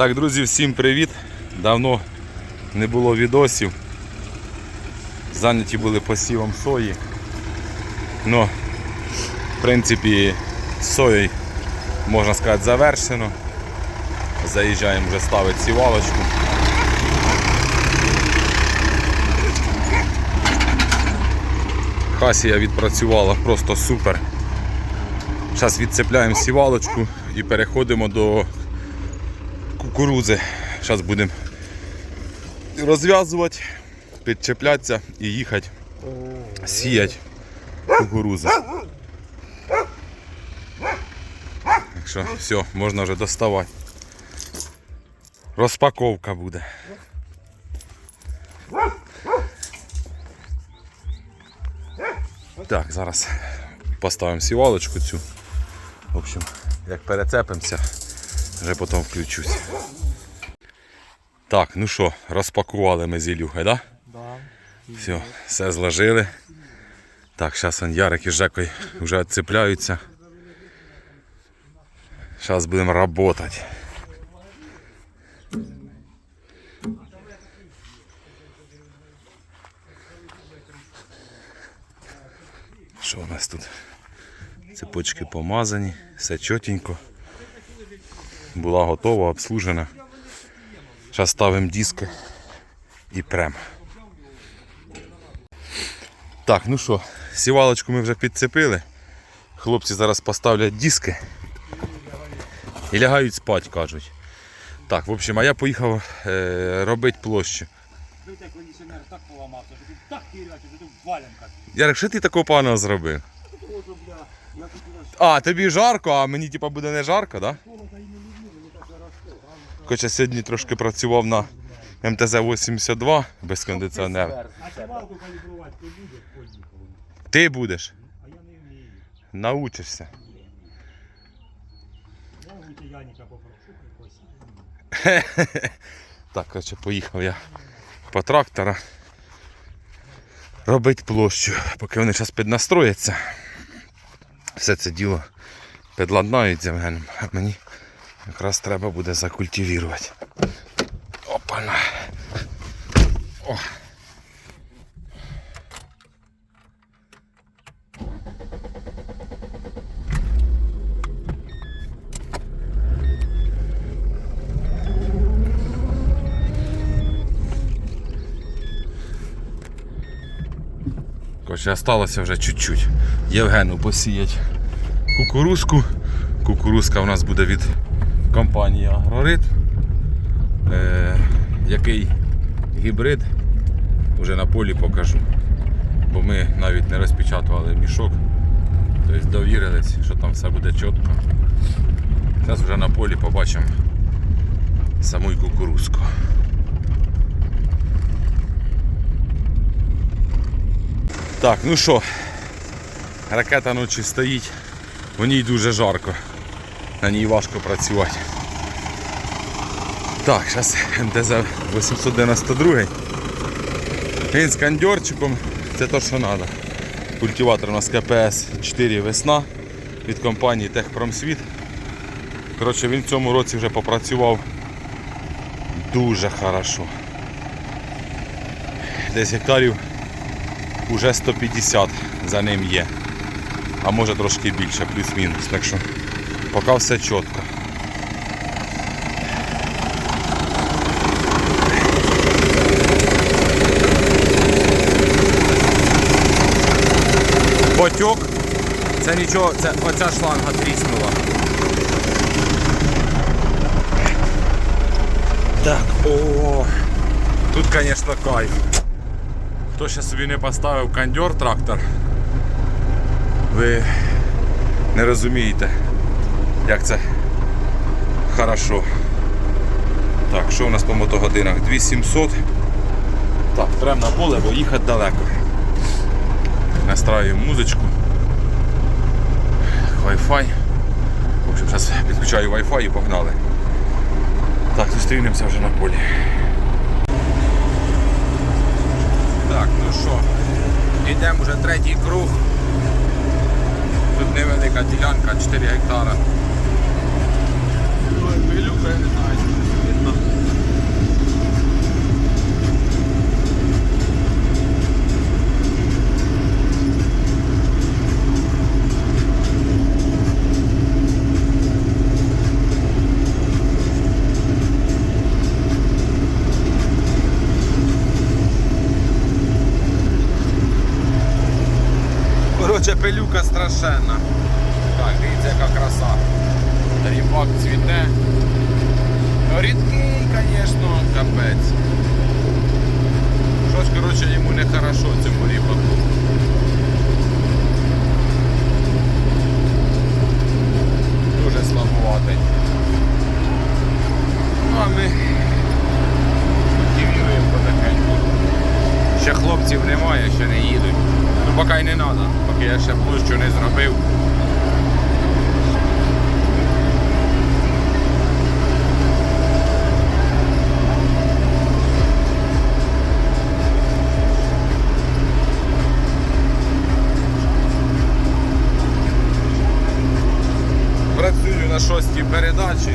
Так, друзі, всім привіт. Давно не було відосів. Зайняті були посівом сої. Ну, в принципі, соєю, можна сказати, завершено. Заїжджаємо вже ставити сівалочку. Хасія відпрацювала просто супер. Зараз відцепляємо сівалочку і переходимо до кукурудзи. Зараз будемо розв'язувати, підчеплятися і їхати сіяти кукурудзу. Так що все, можна вже доставати. Розпаковка буде. Так, зараз поставимо сівалочку цю. В общем, як перецепимося, вже потім включусь. Так, ну що, розпакували ми з Ілюхою, да? Да. Все, все зложили. Так, зараз он Ярик і Жекой вже відцепляються. Зараз будемо працювати. Що у нас тут? Цепочки помазані, все чотенько. Була готова, обслужена. Зараз ставимо диски і прям. Так, ну що, сівалочку ми вже підцепили. Хлопці зараз поставлять диски і лягають спать, кажуть. Так, в общем, а я поїхав е, робити площу. Так поламався, що тут так що тут валянка. Ярик, що ти такого поганого зробив? А, тобі жарко, а мені типа буде не жарко, так? Да? холода і не люблю, мені так хорошо. Хоча сьогодні трошки працював на МТЗ-82 без кондиціонера. Ти будеш. Научишся. Я у Яніка попрошу, прикосі. Так, коротше, поїхав я по трактора робити площу, поки вони зараз піднастрояться. Все це діло підладнають з а мені якраз треба буде закультивувати. Опана. О. Коротше, осталося вже чуть-чуть. Євгену посіять кукурузку. Кукурузка у нас буде від компанії Агрорит. Е, який гібрид вже на полі покажу. Бо ми навіть не розпечатували мішок. Тобто довірились, що там все буде чітко. Зараз вже на полі побачимо саму кукурузку. Так, ну що, ракета ночі стоїть, в ній дуже жарко, на ній важко працювати. Так, зараз МТЗ 892. Він з кондьорчиком, це то, що треба. Культиватор у нас КПС 4 весна від компанії Техпромсвіт. Коротше, він в цьому році вже попрацював дуже хорошо. Десь гектарів уже 150 за ним є. А може трошки більше, плюс-мінус. Так що поки все чітко. Потік. Це нічого, це оця шланга тріснула. Так, о, тут, звісно, кайф. Хто ще собі не поставив кондьор трактор, ви не розумієте, як це хорошо. Так, що у нас по мотогодинах? 2700. Так, прямо на поле, бо їхати далеко. Настраюємо музичку. Wi-Fi. В общем, зараз підключаю Wi-Fi і погнали. Так, зустрінемося вже на полі. Так, ну що, йдемо вже третій круг. Тут невелика ділянка, 4 гектара. Коротше, пилюка страшенна. Так, дивіться, яка краса. Тарібак цвіте. Рідкий, звісно, капець. Щось, коротше, йому не хорошо цьому ріпаку. Дуже слабуватий. Ну, а ми дів'юємо потихеньку. Ще хлопців немає, ще не їдуть. Ну поки й не треба, поки я ще площу не зробив. Працюю на шостій передачі.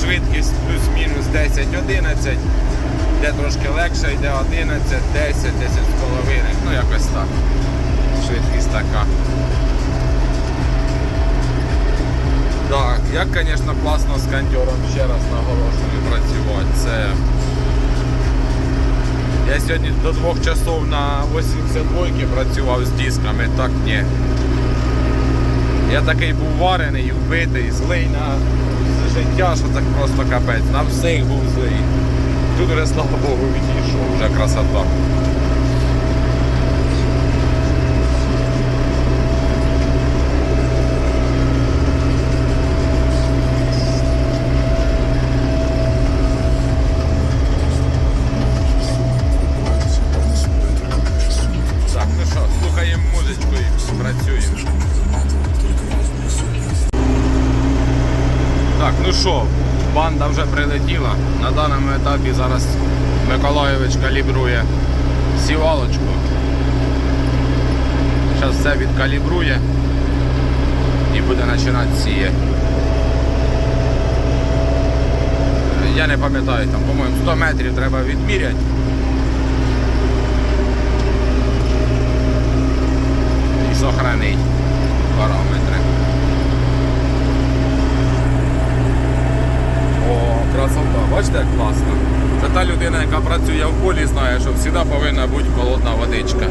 Швидкість плюс-мінус 10-11. Де трошки легше, йде 11, 10, 10 з половиною. Ну якось так. Швидкість така. Так, як, звісно, класно з кантьором ще раз наголошую працювати. Це я сьогодні до двох часов на 82 працював з дисками, так ні. Я такий був варений, вбитий, злий на життя, що так просто капець. На всіх був злий. Тут вже, слава Богу, відійшов, вже красота. Калібрує сівалочку. Зараз все відкалібрує і буде починати сіяти. Я не пам'ятаю, там, по-моєму, 100 метрів треба відміряти. І сохранить параметри. О, красота, бачите, як класно. Це та людина, яка працює в полі, знає, що завжди повинна бути холодна водичка.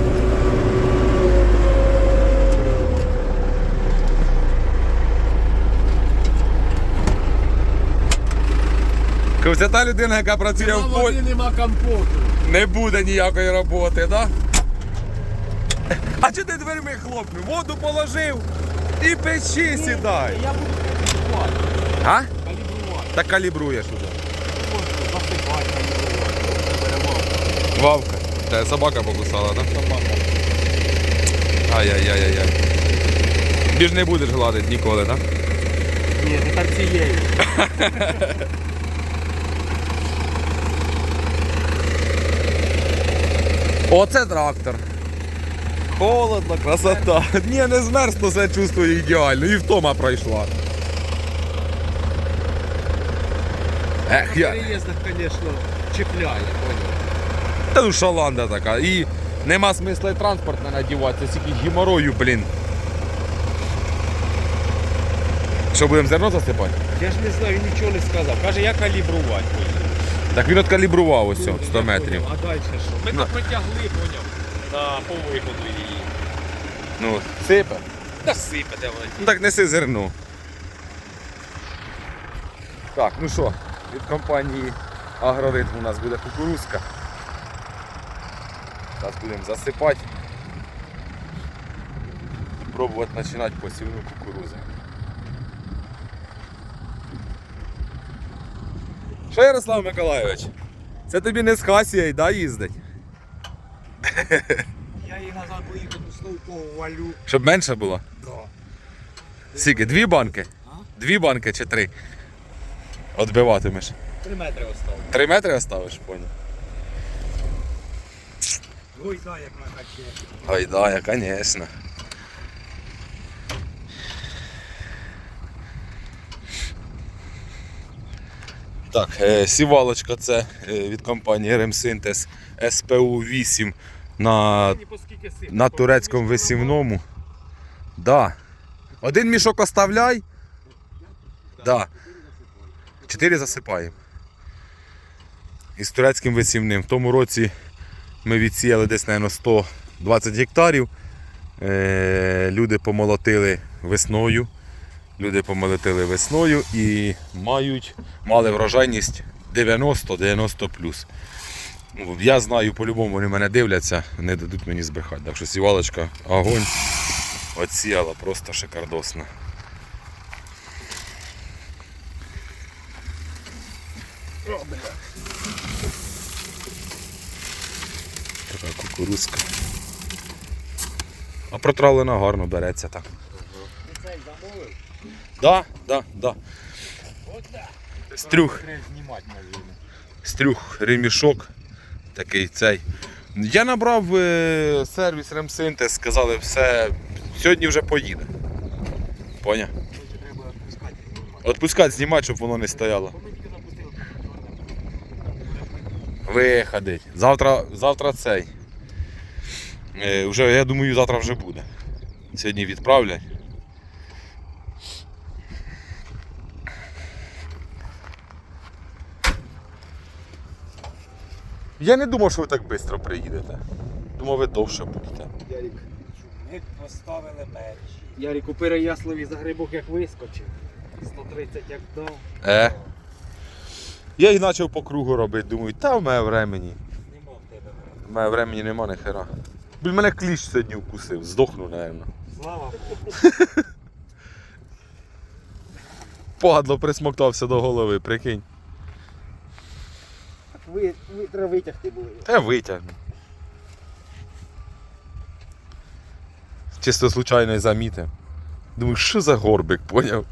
Це та людина, яка працює в полі. нема компоту. Не буде ніякої роботи, да? А чи ти дверми хлопнув? Воду положив і печі сідай. Я буду калібрувати. А? Калібрувати. Так калібруєш уже. Просто засипати, калібрувати. Це перемога. Вавка. Та собака покусала, так? Собака. Ай-яй-яй-яй. Ти ж не будеш гладити ніколи, так? Ні, тепер цією. Оце трактор. Холодно, красота. Ні, не змерз, то себе чувствую ідеально. І втома пройшла. Ех, я. переїздах, звісно, чіпляє, поняв. Та ну шаланда така. І нема смисла і транспорт не надівати, це стільки геморою, блін. Що будемо зерно засипати? Я ж не знаю, він нічого не сказав. Каже, я калібрувати буду. Так він откалібрував ось цього, 100 метрів. А далі що? Ми На. тут потягли, поняв, на повиходу її. Ну, сипе. Та сипе, де вона. Ну так неси зерно. Так, ну що, від компанії Агроритм у нас буде кукурузка. Зараз будемо засипати. І пробувати починати посівну кукурузи. Що Ярослав Миколайович? Це тобі не з Хасією, да, їздить? Я її назад поїхав у Словкову валю. Щоб менше було? Да. Скільки? Дві банки? А? Дві банки чи три? Отбиватимеш. Три метри осталось. Три метри оставиш, понял? Ой, да, як на хаті. Ой, да, я, конечно. Так, е, сівалочка це е, від компанії Ремсинтез СПУ 8 на, на турецькому висівному. Да. Один мішок оставляй. Да. Чотири засипаємо. Із турецьким висівним. В тому році ми відсіяли десь, мабуть, 120 гектарів. Е, люди помолотили весною. Люди помолотили весною і мають, мали врожайність 90-90 плюс. Ну, Я знаю, по-любому вони мене дивляться, не дадуть мені збрехати. Так що сівалочка, огонь. Отсіяла просто шикардосно. Така кукурузка. А протравлена гарно береться так. Ти цей замовив? Да, да, да. Стрюх. Стрюх, ремішок. Такий цей. Я набрав е, сервіс Ремсинтез, сказали, все, сьогодні вже поїде. Короче. Отпускати, знімати, щоб воно не стояло. Виходить. Завтра, завтра цей. Е, вже, я думаю, завтра вже буде. Сьогодні відправлять. Я не думав, що ви так швидко приїдете. Думав, ви довше будете. Ярик. Ми поставили перші. Ярик у Переяславі за грибок як вискочив. 130 як дав. Е. Я і почав по кругу робити, думаю, та в мене времені. Нема в тебе. В мене времені нема ні хера. Блін, мене кліщ сьогодні вкусив, здохну, напевно. Слава Богу. Падло присмоктався до голови, прикинь. Ви, ви треба витягти були. Та витягну. Чисто случайно замітив. Думаю, що за горбик, поняв?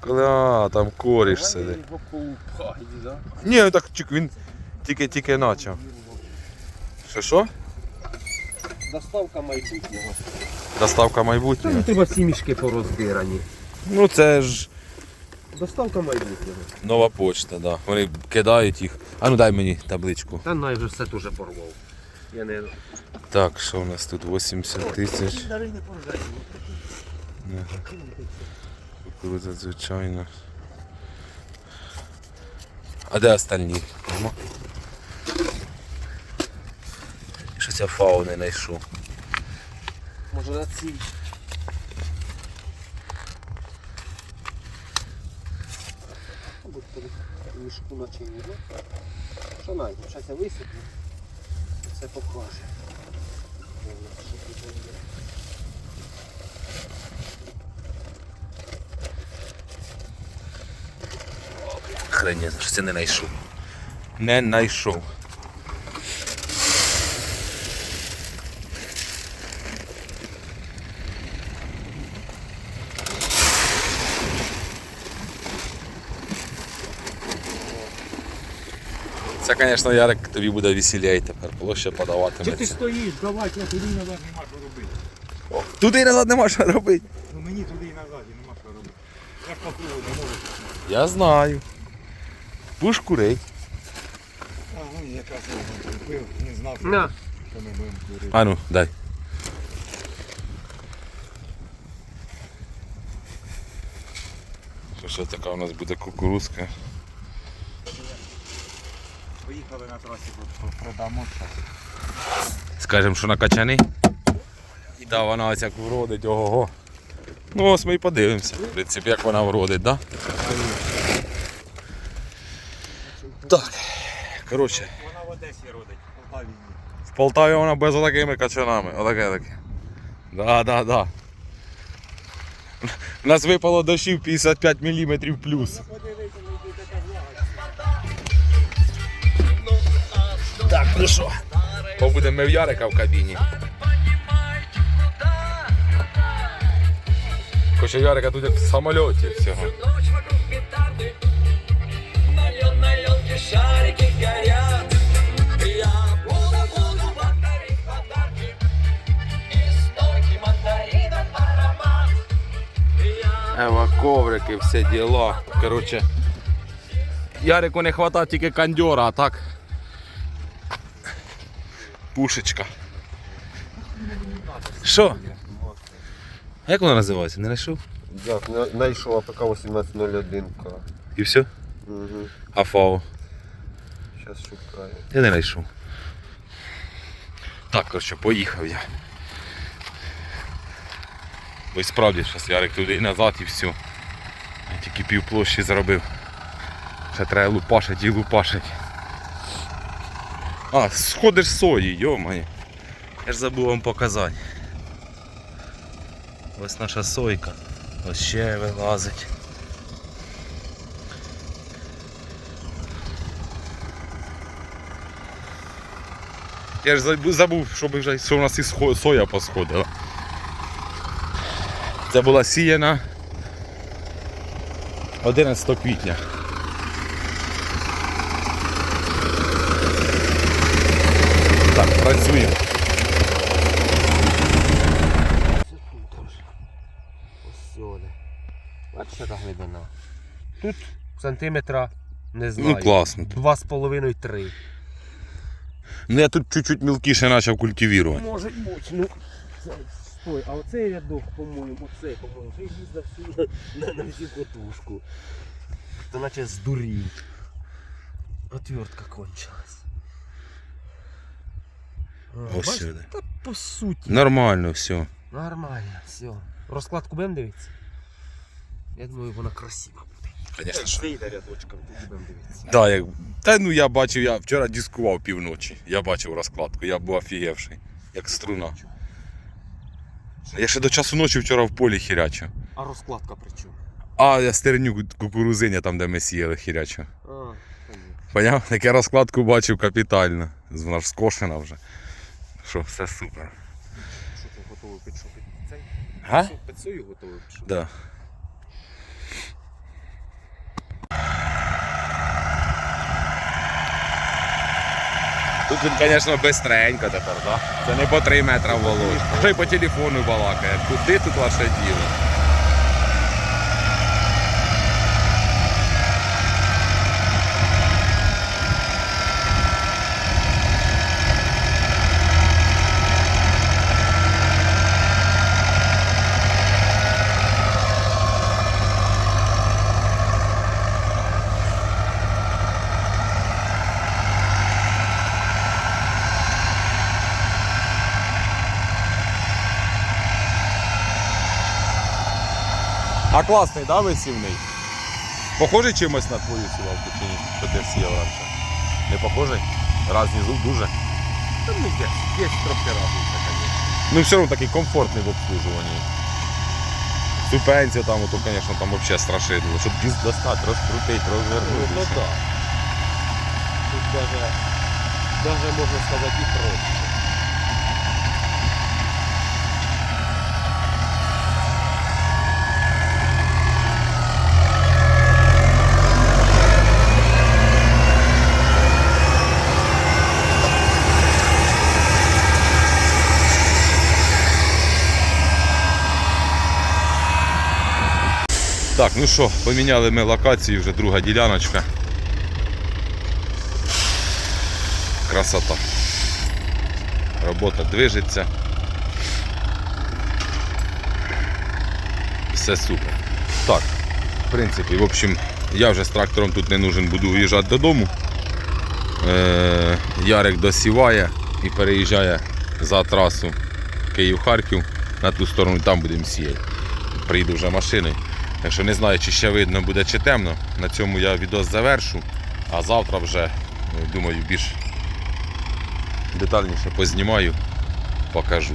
Коли а, там коріш сидить. Ні, так чик, він тільки тільки почав. Що що? Доставка майбутнього. Доставка Та майбутнього. не треба всі мішки порозбирані. Ну це ж Доставка майбутнього. нова почта, да. Вони кидають їх. А ну дай мені табличку. Та най вже все дуже порвав. Я не... Так, що у нас тут 80 тисяч. Дари не поржай. Кукурудза, звичайно. А де остальні? Нема? Щось я фау не знайшов. Може на цій. Мішку начині, ну? Що найду? Зараз я висиплю. Це покаже. Хрені, щось я не знайшов. Не знайшов. Це, звісно, Ярик, тобі буде веселей тепер, площа Чи ти стоїш? Давай, я туди назад нема що робити. Туди і назад нема що робити. Ну мені туди і назад і нема що робити. Я ж по кругу не можу. Я знаю. Будеш курить. А, ну якраз я купив, не знав, що, На. що ми будемо курити. А ну, дай. Що, що така у нас буде кукурузка? Поїхали на трасі, про- продамо зараз. Скажемо, що накачаний. І да, вона ось як вродить, ого-го. Ну ось ми і подивимося, в принципі, як вона вродить, да? Так. Коротше, Вона в Одесі родить, в Полтаві. в Полтаві вона без отакими качанами. Отаке таке. Да, да, да. У нас випало дощів 55 мм плюс. Ну що? Побудемо ми в Ярика в кабіні. Хоча Ярика тут як в самольоті всього. Ева, коврики, все діла. Коротше, Ярику не хватає тільки кондьора, а так. Пушечка. Що? Як вона називається? Не знайшов? Так, знайшов АПК 1801К. І все? Угу. А фау? Зараз шукаю. Я не знайшов. Так, коротше, поїхав я. Бо й справді зараз Ярик туди і назад і все. Я тільки пів площі зробив. Ще треба лупашить і лупашить. А, сходиш з сої, йомає. Я ж забув вам показати. Ось наша сойка. Ось ще вилазить. Я ж забув, щоб вже що у нас і соя посходила. Це була сіяна 11 квітня. Так, сюди. Бачиш, яка глибина? Тут сантиметра, не знаю. Ну класно. Два з половиною три. Ну я тут чуть-чуть мілкіше почав культивувати. Може бути, ну. Стой, а оцей рядок, по-моєму, оцей, по-моєму, вже їздив сюди на, на всю котушку. То наче здурів. Отвертка кончилась. Ось сюди. Та по суті. Нормально все. Нормально, все. Розкладку будемо дивитися? Я думаю, вона красива буде. Звісно, що. Вийде рядочком, тоді будемо дивитися. Да, як... Та ну я бачив, я вчора дискував півночі. Я бачив розкладку, я був офігевший, як струна. Я ще до часу ночі вчора в полі хірячив. А розкладка при чому? А я стерню кукурузиня там, де ми сіяли хірячив. А, понятно. Поняв? Таке розкладку бачив капітально. Вона ж скошена вже. Що, все супер. Що ти готовий під що? Цей? Га? Під готовий під? Да. Тут він, звісно, бистренько тепер, да? Це не по 3 метри волос. Вже й по телефону балакає. Куди тут ваше діло? А класний, да, висівний? Похожий чимось на твою сівалку чи ні? Що ти сіяв раніше? Не похожий? Разні зуб дуже. Та ну є, є трохи разниця, звісно. Ну все одно такий комфортний в обслужуванні. Супенція там, то, звісно, там взагалі страшидло. Щоб диск достати, розкрутити, Ну, розвернути. то да. Тут даже, даже можна сказати і проще. Так, ну що, поміняли ми локацію, вже друга діляночка. Красота. Робота движеться. Все супер. Так, в принципі, в общем, я вже з трактором тут не нужен, буду уїжджати додому. Е, Ярик досіває і переїжджає за трасу Київ-Харків на ту сторону, там будемо сіяти. Приїду вже машиною. Так що не знаю, чи ще видно буде, чи темно. На цьому я відос завершу. А завтра вже, е, думаю, більш детальніше познімаю, покажу.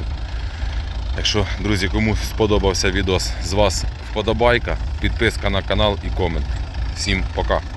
Якщо, друзі, кому сподобався відос, з вас вподобайка, підписка на канал і комент. Всім пока!